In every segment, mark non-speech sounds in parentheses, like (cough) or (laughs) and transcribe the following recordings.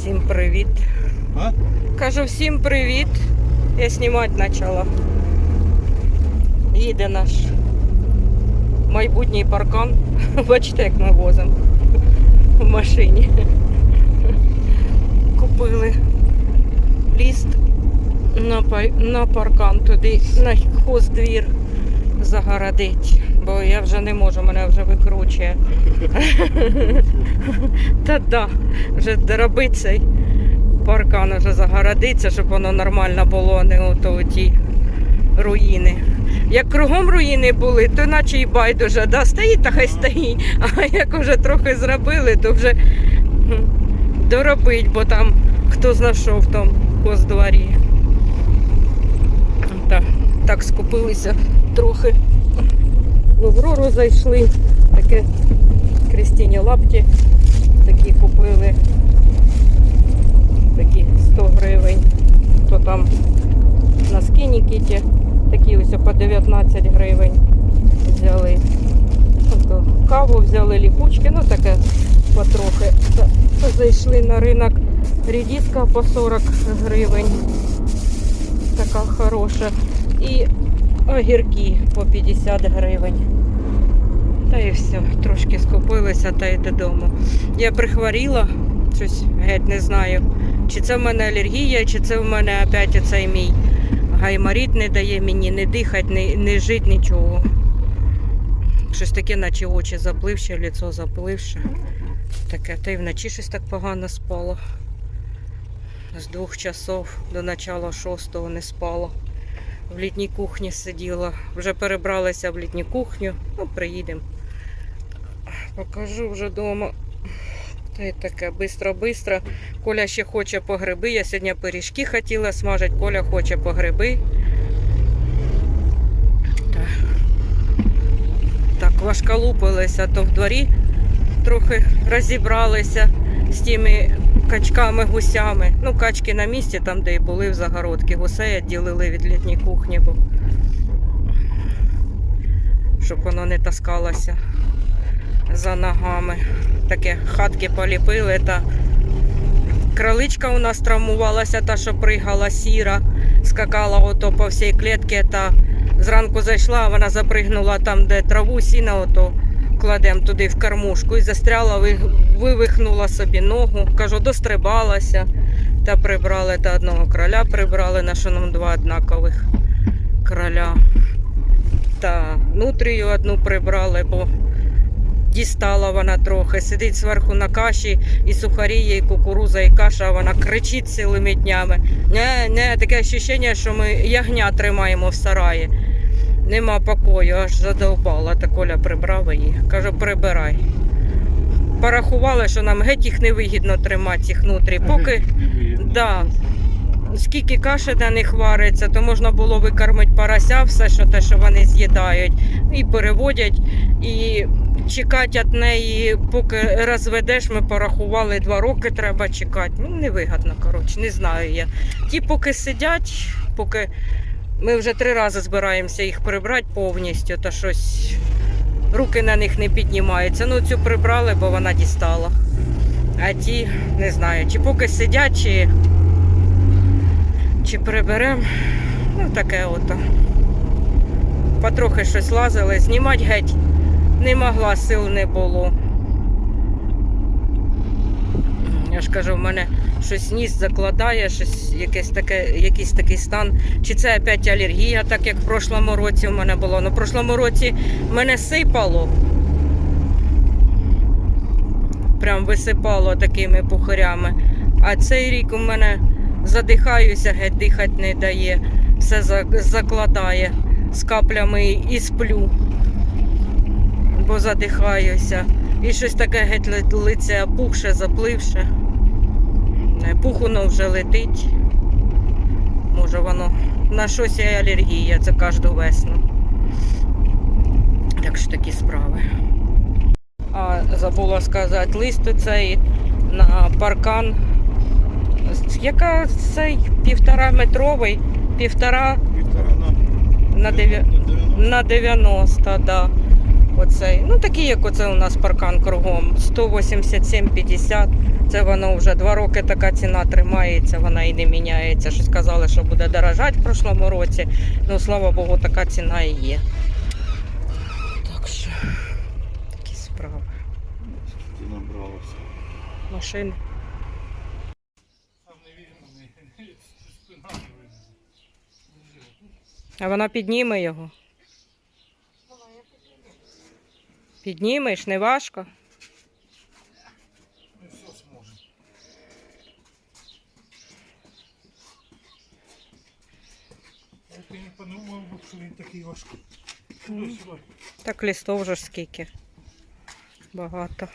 Всім привіт. А? Кажу всім привіт. Я знімати почала. Їде наш майбутній паркан. (laughs) Бачите, як ми возимо в машині. (laughs) Купили ліст на, паркан туди, на хоздвір загородить. Бо я вже не можу, мене вже викручує. (laughs) Та да, вже робить цей паркан вже загородиться, щоб воно нормально було, не ото ті руїни. Як кругом руїни були, то наче і байдуже, да, стоїть та хай стоїть. А як вже трохи зробили, то вже доробить, бо там хто знайшов тому хоздворі. Так, так скупилися трохи. В Аврору зайшли, таке крістіні лапті такі купили такі 100 гривень. То там на кіті такі ось по 19 гривень взяли. Тобто каву взяли ліпучки, ну таке потрохи. Зайшли на ринок рідіска по 40 гривень. Така хороша. І огірки по 50 гривень. Та і все, трошки скупилися та й додому. Я прихворіла, щось геть не знаю. Чи це в мене алергія, чи це в мене опять оцей мій гайморіт не дає мені не дихати, не, не жити, нічого. Щось таке, наче очі запливші, лицо запливше. Таке, та й вночі щось так погано спало. З двох часов до начала шостого не спала. В літній кухні сиділа. Вже перебралася в літню кухню. Ну, приїдемо. Покажу вже вдома. Та й таке бистро-бистро. Коля ще хоче по гриби. Я сьогодні пиріжки хотіла смажити. Коля хоче по гриби. Так, так важколупилися, то в дворі трохи розібралися з тими качками, гусями. Ну, качки на місці, там, де і були в загородці. Гусей відділили від літньої кухні, бо щоб воно не таскалося за ногами. Таке хатки поліпили та кроличка у нас травмувалася, та що пригала сіра, скакала ото по всій клітці та зранку зайшла, вона запригнула там, де траву, сіна ото кладемо туди в кормушку і застряла, вивихнула собі ногу. Кажу, дострибалася. Та прибрали та одного кроля прибрали, на що нам два однакових кроля. Та нутрію одну прибрали, бо дістала вона трохи. Сидить зверху на каші, і сухарі, і кукуруза, і каша, а вона кричить цілими днями. Не, не, таке ощущення, що ми ягня тримаємо в сараї. Нема покою, аж задовбала. Та Коля прибрав її. Каже, прибирай. Порахували, що нам геть їх невигідно тримати, цих нутрій. Поки Да. Скільки каші на них вариться, то можна було викормити порося, все, що те, що вони з'їдають, і переводять. І чекати від неї, поки розведеш, ми порахували два роки, треба чекати. Ну, невигідно, коротше, не знаю я. Ті, поки сидять, поки ми вже три рази збираємося їх прибрати повністю, то щось руки на них не піднімаються. Ну, цю прибрали, бо вона дістала. А ті, не знаю, чи поки сидять, чи, чи приберемо. Ну, таке ото. Потрохи щось лазили, знімати геть не могла, сил не було. Я ж кажу, в мене щось ніс закладає, щось якесь таке, якийсь такий стан. Чи це опять алергія, так як в прошлому році в мене було. Ну, в прошлому році мене сипало. Прям висипало такими пухарями. А цей рік у мене задихаюся, геть дихати не дає, все закладає з каплями і сплю, бо задихаюся. І щось таке геть лице опухше, запливше. Не, Пух воно вже летить. Може воно на щось є алергія, це кожну весну. Так що такі справи. А забула сказати, лист цей на паркан. Яка цей півтора метровий, півтора на, дев'я... на 90, да. Оцей. Ну такий, як оце у нас паркан кругом. 187,50 Це воно вже два роки така ціна тримається, вона і не міняється. Щось казали, що буде дорожати в прошлому році. Ну, слава Богу, така ціна і є. Так що такі справи. Ти набралася. Машини. А вона підніме його. Піднімеш, не важко. Ну все зможе. Я ти не подумав, що він такий важкий. Сюди, сюди. Так листов вже ж скільки. Багато.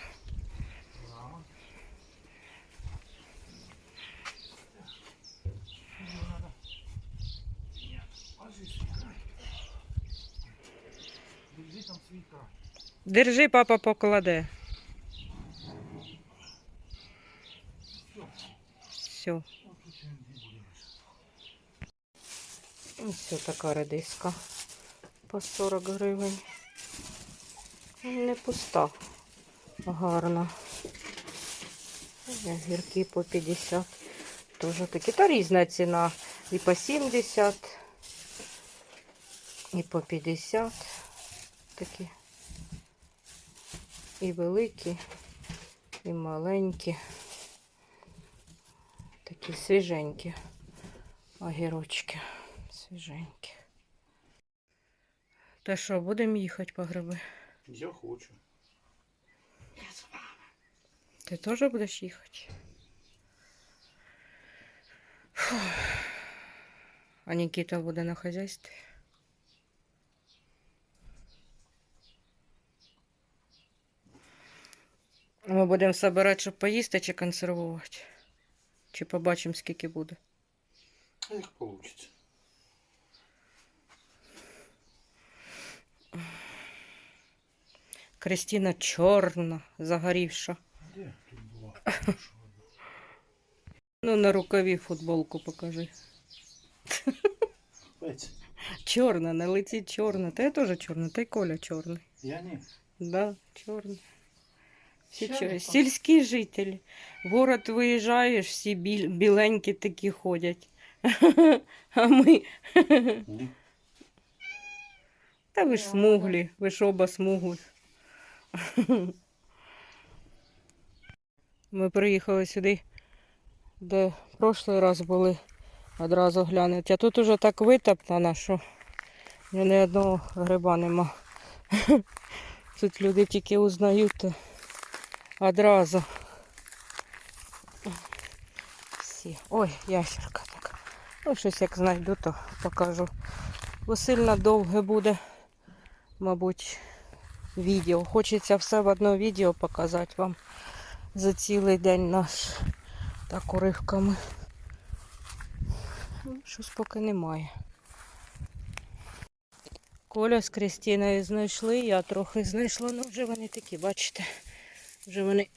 Держи, папа покладе. Все. Ось тут він і буде. Ось така редиска. По 40 гривень. Не пуста. Гарна. Гірки по 50. Тоже такі. Та різна ціна. І по 70, і по 50. Такі. І великі, і маленькі. Такі свіженькі огірочки. Свіженькі. Та що, будемо їхати по гриби? Я хочу. Ти теж будеш їхати? Фу. А Нікіта буде на хазяйстві. Ми будемо збирати, щоб поїсти чи консервувати. Чи побачимо, скільки буде. Як вийде? Кристина чорна, загорівша. Де тут була? Ну, на рукаві футболку покажи. Чорна, на лиці чорна. Та я теж чорна, та й Коля чорний. Я не. Да, чорний. Всі Ще чор- не Сільські жителі. В город виїжджаєш, всі біль... біленькі такі ходять. (laughs) А ми. Та ви ж смуглі, ви ж оба смуглі. Ми приїхали сюди, де прошлий раз були одразу глянути. А тут уже так витоптано, що ні одного гриба нема. (laughs) Тут люди тільки узнають одразу. Всі. Ой, ящерка така. Ну, щось як знайду, то покажу. Бо сильно довге буде, мабуть, відео. Хочеться все в одно відео показати вам за цілий день наш так уривками. Щось поки немає. Коля з Крістіною знайшли, я трохи знайшла, ну вже вони такі, бачите, вже вони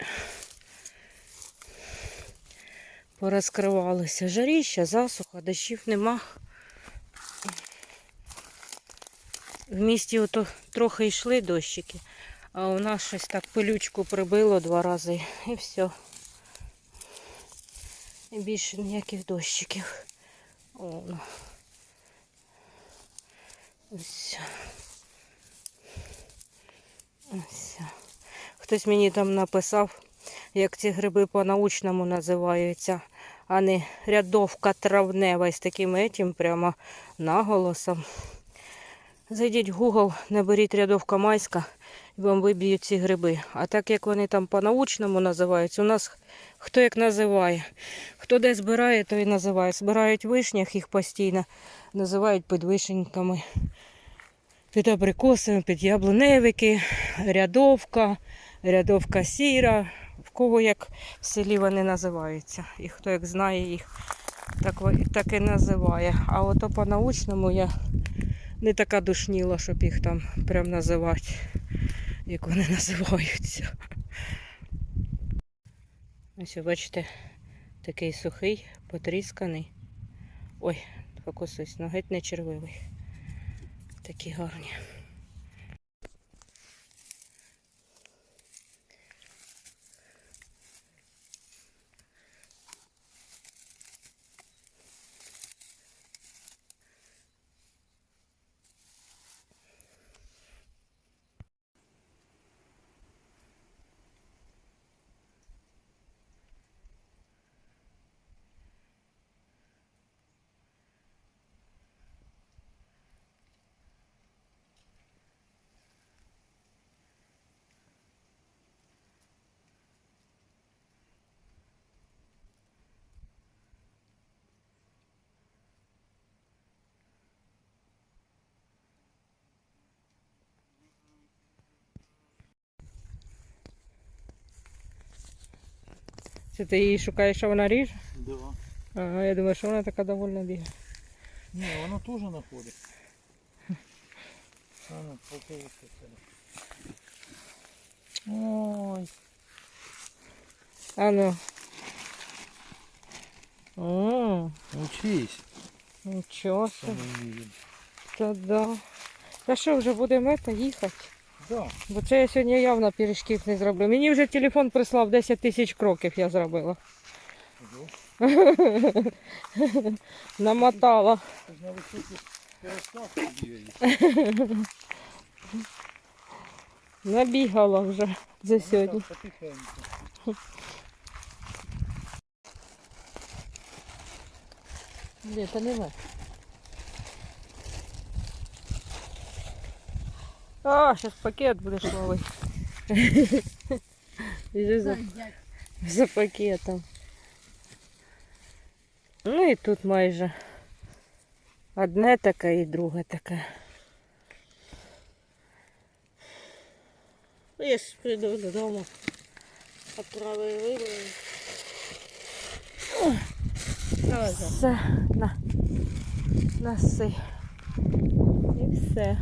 порозкривалися. Жаріща, засуха, дощів нема. В місті ото трохи йшли дощики, а у нас щось так пилючку прибило два рази і все. І більше ніяких дощиків. О. Ось. Ось. Хтось мені там написав, як ці гриби по-научному називаються, а не рядовка травнева з таким етім прямо наголосом. Зайдіть в Google, наберіть рядовка майська і вам виб'ють ці гриби. А так як вони там по-научному називаються, у нас хто як називає. Хто де збирає, то і називає. Збирають вишнях їх постійно, називають під вишеньками, під абрикосами, під яблуневики, рядовка, рядовка сіра. В кого як в селі вони називаються. І хто як знає їх, так, так і називає. А ото по-научному я не така душніла, щоб їх там прям називати, як вони (laughs) називаються. Ось, бачите, такий сухий, потрісканий. Ой, покусусь, ну геть не червивий. Такі гарні. Це ти її шукаєш, що вона ріже? Да. Ага, я думаю, що вона така довольна бігає. Ні, воно теж знаходить. А ну, полковушка. Ой. А ну. О, Учись. нічого собі. Та да. Та що, вже будемо це їхати? Да. Бо це я сьогодні явно пиріжків не зроблю. Мені вже телефон прислав 10 тисяч кроків я зробила. (laughs) Намотала. Набігала вже за сьогодні. Так, потихеньку. Ні, та нема. А, зараз пакет будеш ловити. (laughs) Біжи за, за пакетом. Ну і тут майже одне таке і друге таке. Ну, Я ж прийду додому. Отправи вибори. Все, на. Наси. І все.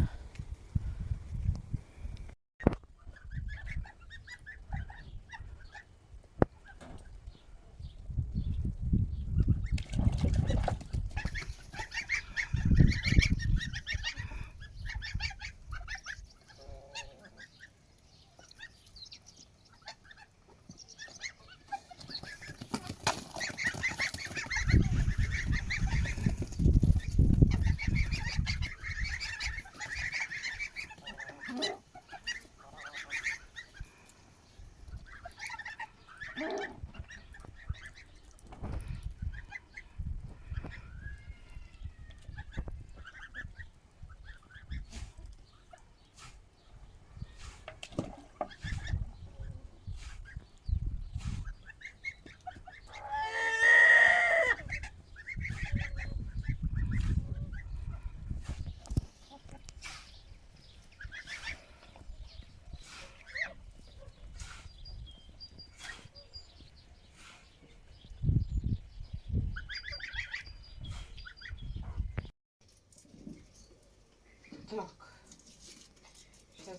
Так.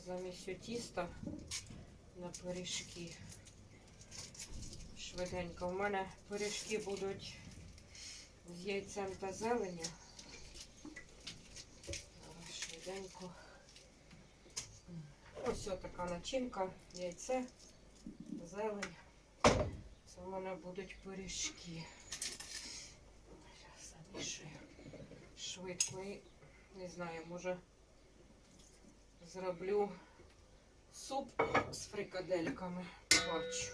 Зараз замісю тісто на пиріжки. Швиденько. У мене пиріжки будуть з яйцем та зеленю. Швиденько. Ось така начинка, яйце, зелень. Це у мене будуть пиріжки. Зараз замішую швидко і не знаю, може зроблю суп з фрикадельками. Бачу.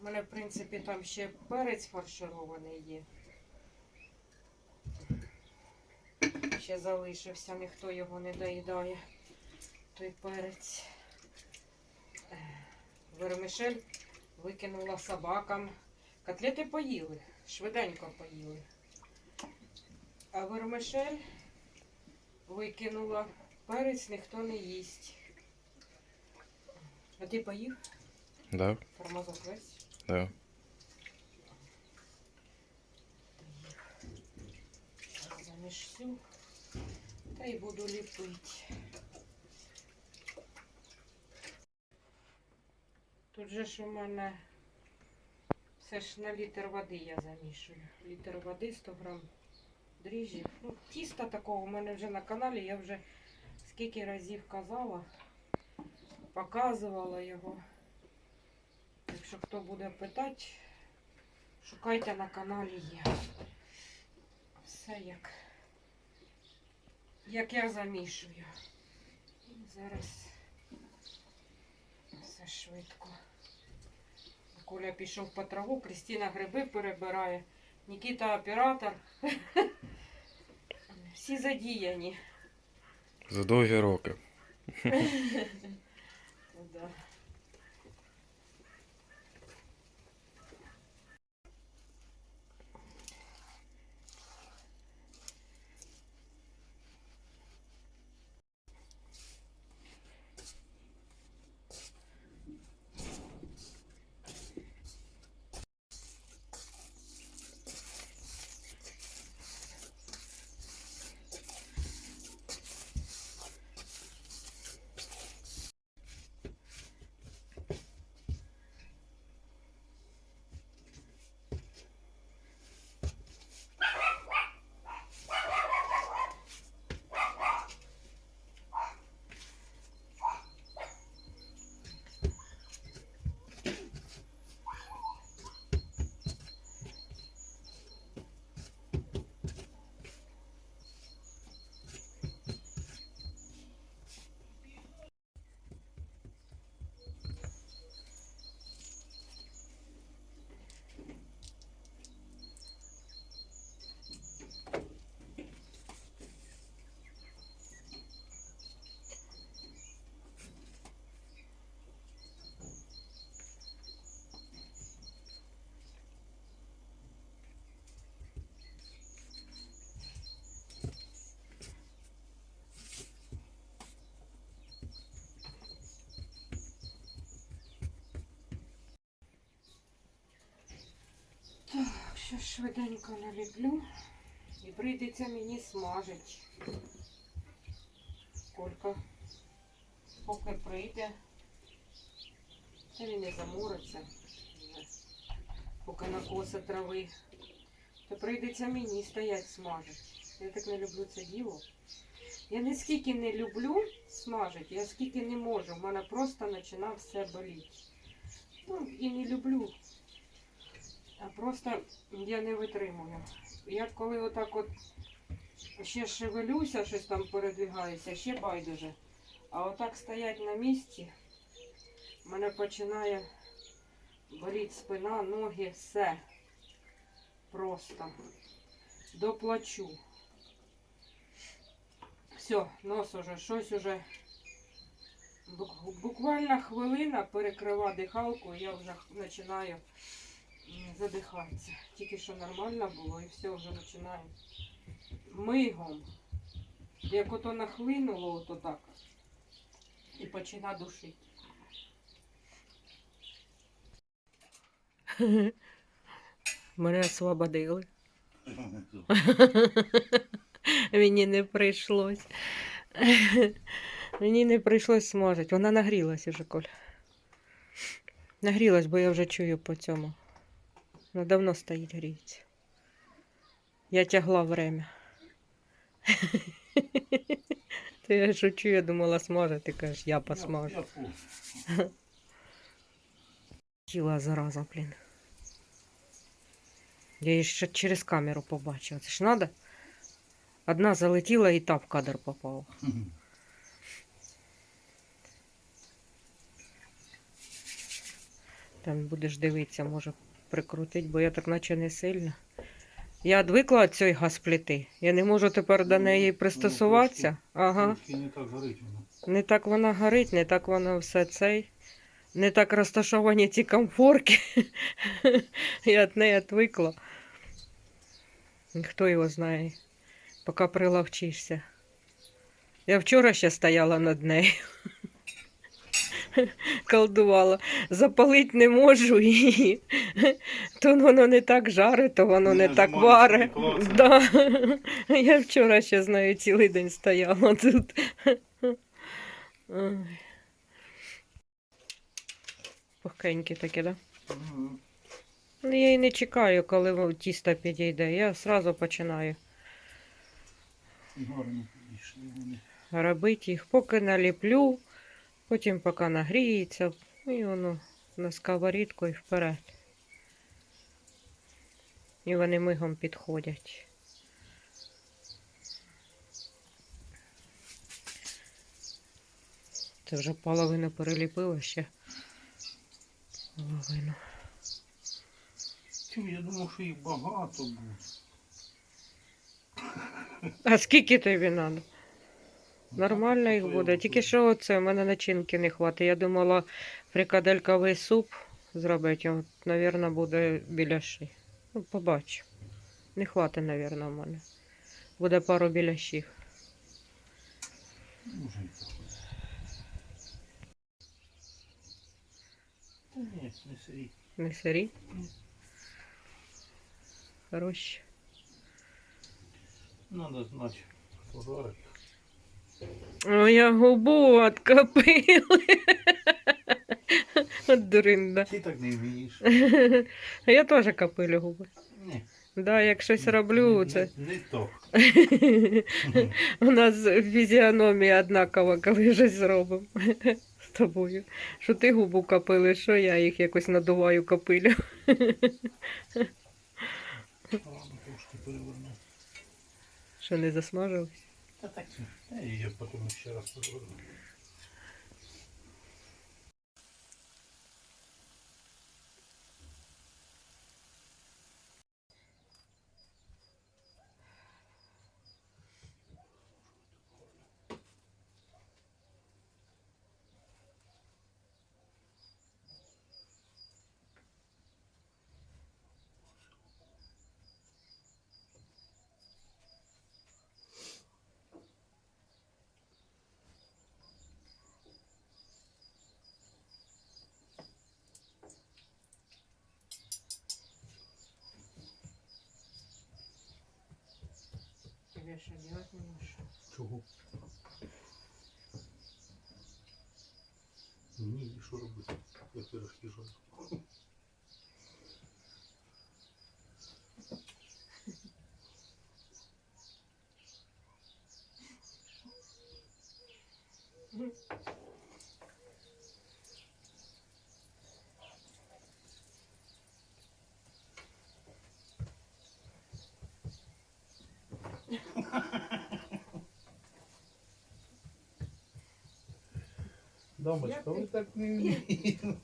У мене, в принципі, там ще перець фарширований є. Ще залишився, ніхто його не доїдає. Той перець. Е, Вермишель викинула собакам. Котлети поїли, швиденько поїли. А вермишель викинула. Перець ніхто не їсть. А ти поїв? Да, Тормозок весь? да. Замішю. Та й буду ліпити. Тут же ж у мене все ж на літр води я замішую. Літр води, 100 грам дріжджів. Тіста такого у мене вже на каналі, я вже скільки разів казала, показувала його. Якщо хто буде питати, шукайте на каналі є. Все як, як я замішую. І зараз все швидко. Коля пішов по траву, Крістіна гриби перебирає, Нікіта оператор. (laughs) Всі задіяні. За довгі роки. (laughs) Да. Що швиденько наліплю і прийдеться мені смажить. Колька, поки прийде, та він не замориться, поки накоса трави, то прийдеться мені стоять смажити. Я так не люблю це діло. Я не скільки не люблю смажити, я скільки не можу. В мене просто починає все боліти. Ну, і не люблю. Просто я не витримую. Я коли отак от ще шевелюся, щось там передвигаюся, ще байдуже. А отак стоять на місці, мене починає боліти спина, ноги, все. Просто. Доплачу. Все, нос уже, щось уже. Буквально хвилина перекрива дихалку, я вже починаю м, задихатися. Тільки що нормально було і все вже починає мигом. Як ото нахлинуло, ото так. І почина душити. (laughs) Мене освободили. (laughs) Мені не прийшлось. (laughs) Мені не прийшлось смажити. Вона нагрілась уже, Коль. Нагрілась, бо я вже чую по цьому. Вона давно стоїть гріється. Я тягла время. (laughs) Ти я шучу, я думала смаже, ти кажеш, я посмажу. Тіла зараза, блін. Я її ще через камеру побачила. Це ж надо? Одна залетіла і та в кадр попала. Там будеш дивитися, може прикрутить, бо я так наче не сильно. Я відвикла від цієї газпліти. Я не можу тепер до Ну, неї пристосуватися. Ага. Не так горить воно. Не так вона горить, не так воно все цей. Не так розташовані ці комфорки. (laughs) Я від неї відвикла. Хто його знає, поки приловчишся. Я вчора ще стояла над нею. Колдувала. Запалити не можу її. То воно не так жарить, то воно не Не так клацає. Да. Я вчора ще з нею цілий день стояла тут. Пухкенькі такі, да? Ну, я і не чекаю, коли тісто підійде. Я одразу починаю робити їх, поки наліплю, потім поки нагріється, і воно на сковорідку і вперед. І вони мигом підходять. Це вже половину переліпила ще. Половину. Тю, я думав, що їх багато буде. А скільки тобі треба? Нормально їх буде. Тільки що оце, в мене начинки не хватить. Я думала фрикадельковий суп зробити. От, мабуть, буде біляші. Ну, побачу. Не хватить, мабуть, в мене. Буде пару біляшів. Ні, не сирі. Не сирі. Ні. Хороші. Надо знати, пожарити. О, я губу откопили. От дуринда. Ти так не вмієш. Я теж копилю губи. Ні. Да, як щось роблю, не, це. Не, не то. (laughs) У нас фізіономія однакова, коли щось зробимо з тобою. Що ти губу копили, що я їх якось надуваю копилю. Що не засмажилось? Та так, я потім ще раз переверну. А делать не можеш. Чого? Ні, і що робити? Я пирожки жарю. Дамочка, ви так не вмієте.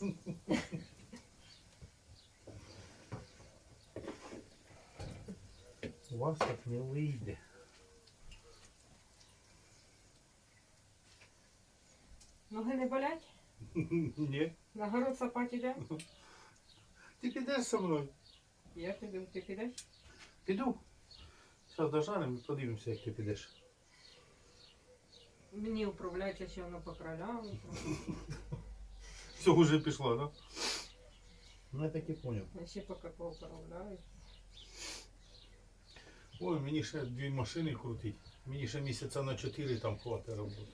У вас так не вийде. Ноги не болять? Ні. На город сапать іде? Ти підеш зі мною? Я піду, ти підеш? Піду. Зараз дожаримо і подивимося, як ти підеш. Мені управляючи, що воно по кролям. Все, вже пішло, так? Ну, я так і поняв. Я ще поки поуправляю. Ой, мені ще дві машини крутить. Мені ще місяця на чотири там хватить роботи.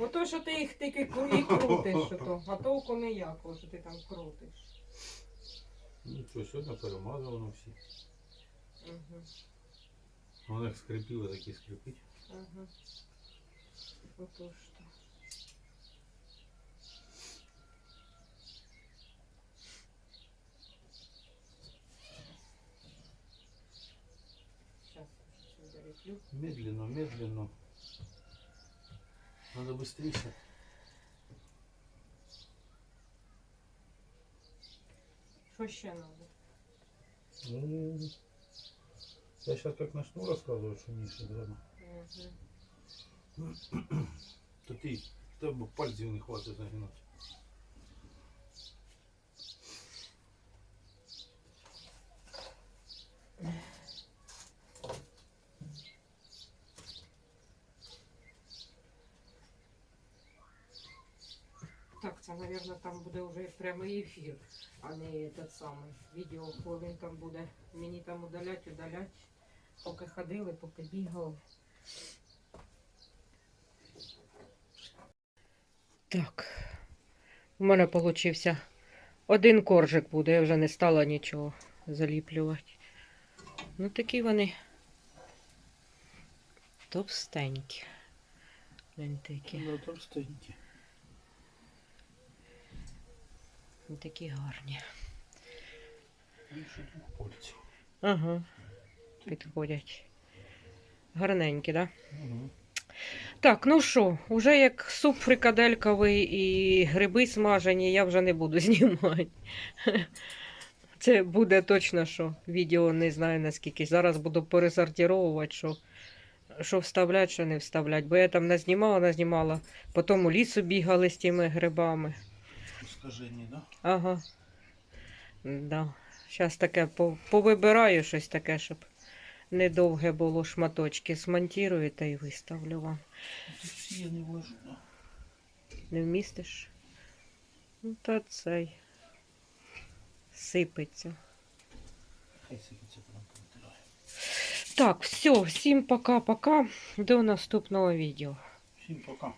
Ото, що ти їх тільки кру- і крутиш, що то, а толку ніякого, що ти там крутиш. Ну що, сьогодні перемазано всі. Угу, Воно як скрипіло, так і скрипить. угу. Сейчас чуть-чуть долеплю. Медленно, медленно. Надо быстрее. Що ще треба? Ну, я сейчас как начну рассказывать, что Миша драма, Угу. То ты, тебе пальців не хватит загинати. Так, це, мабуть, там буде вже прямий ефір, а не этот самий відео хвилин там буде. Мені там удалять, удалять. Поки ходили, поки бігали. Так. У мене получився один коржик буде, я вже не стала нічого заліплювати. Ну такі вони товстенькі. Які. Ну, товстенькі. Такі гарні. Пальців. Ага. Підходять. Гарненькі, так? Да? Угу. Так, ну що, уже як суп фрикадельковий і гриби смажені, я вже не буду (laughs) знімати. Це буде точно, що відео не знаю наскільки. Зараз буду пересортировувати, що, що вставлять, що не вставлять. Бо я там назнімала, назнімала. Потім у лісу бігали з тими грибами. Скажені, да? Ага. Да. Зараз таке повибираю щось таке, щоб недовге було шматочки. Смонтірую та й виставлю вам. Тут всі я не вложу. Не вмістиш? Ну, та цей. Сипеться. Хай сипеться прям повитирає. Так, все, всім пока-пока. До наступного відео. Всім пока.